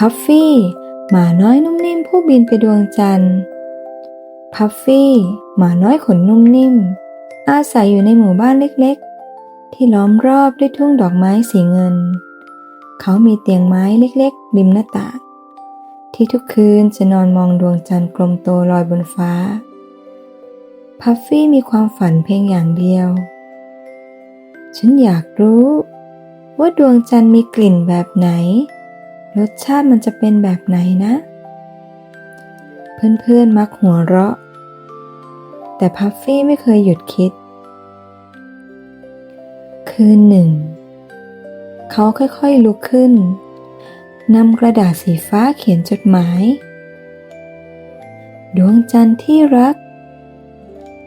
พัฟฟี่หมาน้อยนุ่มนิ่มผู้บินไปดวงจันทร์พัฟฟี่หมาน้อยขนนุ่มนิ่ม อาศัยอยู่ในหมู่บ้านเล็กๆ ที่ล้อมรอบด้วยทุ่งดอกไม้สีเงิน เขามีเตียงไม้เล็กๆริมหน้าต่างที่ทุกคืนจะนอนมองดวงจันทร์กลมโตลอยบนฟ้า พัฟฟี่มีความฝันเพียงอย่างเดียว ฉันอยากรู้ ว่าดวงจันทร์มีกลิ่นแบบไหน รสชาติมันจะเป็นแบบไหนนะ เพื่อนๆมักหัวเราะ แต่พัฟฟี่ไม่เคยหยุดคิด คืนหนึ่ง เขาค่อยๆลุกขึ้นนำกระดาษสีฟ้าเขียนจดหมาย ดวงจันทร์ที่รัก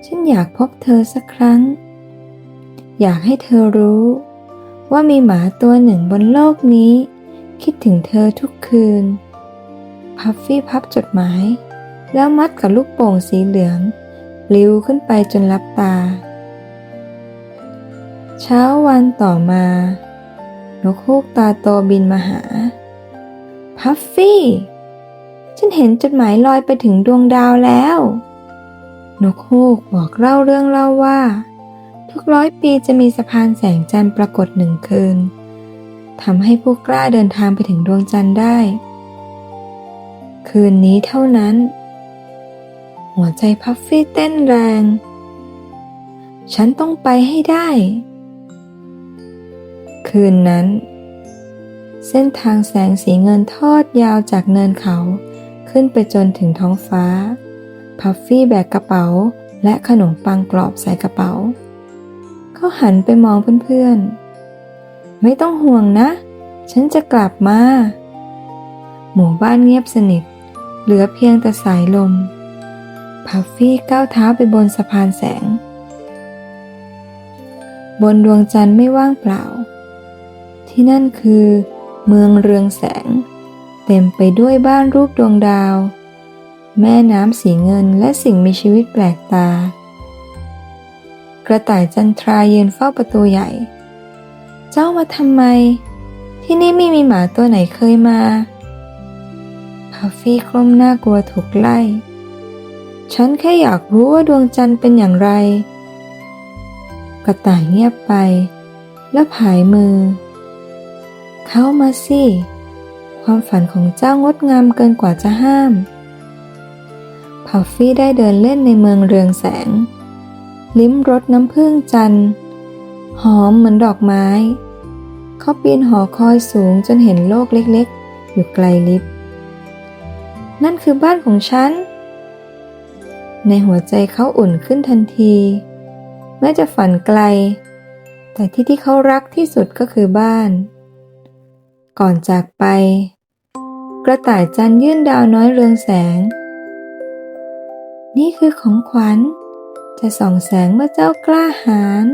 ฉันอยากพบเธอสักครั้ง อยากให้เธอรู้ว่ามีหมาตัวหนึ่งบนโลกนี้ คิดถึงเธอทุกคืน พัฟฟี่พับจดหมาย แล้วมัดกับลูกโป่งสีเหลืองปลิวขึ้นไปจนลับตา เช้าวันต่อมา นกฮูกตาโตบินมาหา พัฟฟี่ ฉันเห็นจดหมายลอยไปถึงดวงดาวแล้ว นกฮูกบอกเล่าเรื่องเล่าว่า ทุกร้อยปีจะมีสะพานแสงจันทร์ปรากฏหนึ่งคืน ทำให้ผู้กล้าเดินทางไปถึงดวงจันทร์ได้ คืนนี้เท่านั้น หัวใจพัฟฟี่เต้นแรง ฉันต้องไปให้ได้ คืนนั้น เส้นทางแสงสีเงินทอดยาวจากเนินเขาขึ้นไปจนถึงท้องฟ้า พัฟฟี่แบกกระเป๋าและขนมปังกรอบใส่กระเป๋า เขาหันไปมองเพื่อนๆ ไม่ต้องห่วงนะ ฉันจะกลับมา หมู่บ้านเงียบสนิท เหลือเพียงแต่สายลม พัฟฟี่ก้าวเท้าไปบนสะพานแสง บนดวงจันทร์ไม่ว่างเปล่า ที่นั่นคือ เมืองเรืองแสง เต็มไปด้วยบ้านรูปดวงดาว แม่น้ำสีเงินและสิ่งมีชีวิตแปลกตา กระต่ายจันทรายืนเฝ้าประตูใหญ่ เจ้ามาทำไม ที่นี่ไม่มีหมาตัวไหนเคยมาพัฟฟี่กล้มหน้ากลัวถูกไล่ ฉันแค่อยากรู้ว่าดวงจันทร์เป็นอย่างไร กระต่ายเงียบไป แล้วผายมือ เข้ามาสิ ความฝันของเจ้างดงามเกินกว่าจะห้ามพัฟฟี่ได้เดินเล่นในเมืองเรืองแสง ลิ้มรสน้ำผึ้งจันทร์ หอมเหมือนดอกไม้ เขาปีนหอคอยสูงจนเห็นโลกเล็กๆ อยู่ไกลลิบ นั่นคือบ้านของฉัน ในหัวใจเขาอุ่นขึ้นทันที แม้จะฝันไกล แต่ที่ที่เขารักที่สุดก็คือบ้าน ก่อนจากไป กระต่ายจันยื่นดาวน้อยเรืองแสง นี่คือของขวัญจะส่องแสงเมื่อเจ้ากล้าหาญ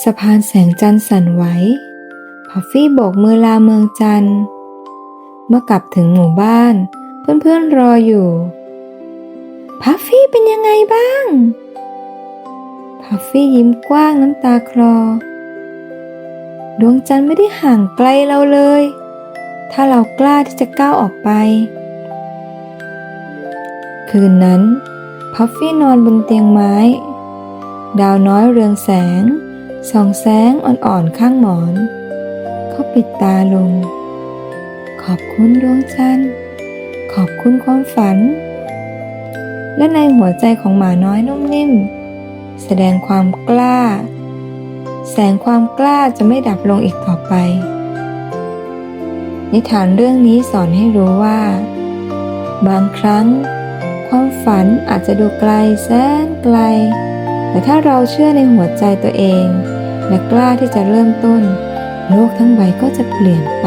สะพานแสงจันทร์สั่นไหวพัฟฟี่โบกมือลาเมืองจันทร์ เมื่อกลับถึงหมู่บ้าน เพื่อนๆรออยู่ พัฟฟี่เป็นยังไงบ้าง พัฟฟี่ยิ้มกว้างน้ำตาคลอ ดวงจันทร์ไม่ได้ห่างไกลเราเลย ถ้าเรากล้าที่จะก้าวออกไป คืนนั้น พัฟฟี่นอนบนเตียงไม้ ดาวน้อยเรืองแสง ส่องแสงอ่อนๆข้างหมอน เขาปิดตาลง ขอบคุณดวงจันทร์ ขอบคุณความฝัน และในหัวใจของหมาน้อยนุ่มนิ่ม แสดงความกล้า แสงความกล้าจะไม่ดับลงอีกต่อไป นิทานเรื่องนี้สอนให้รู้ว่า บางครั้ง ความฝันอาจจะดูไกลแสนไกลแต่ถ้าเราเชื่อในหัวใจตัวเอง และกล้าที่จะเริ่มต้น โลกทั้งใบก็จะเปลี่ยนไป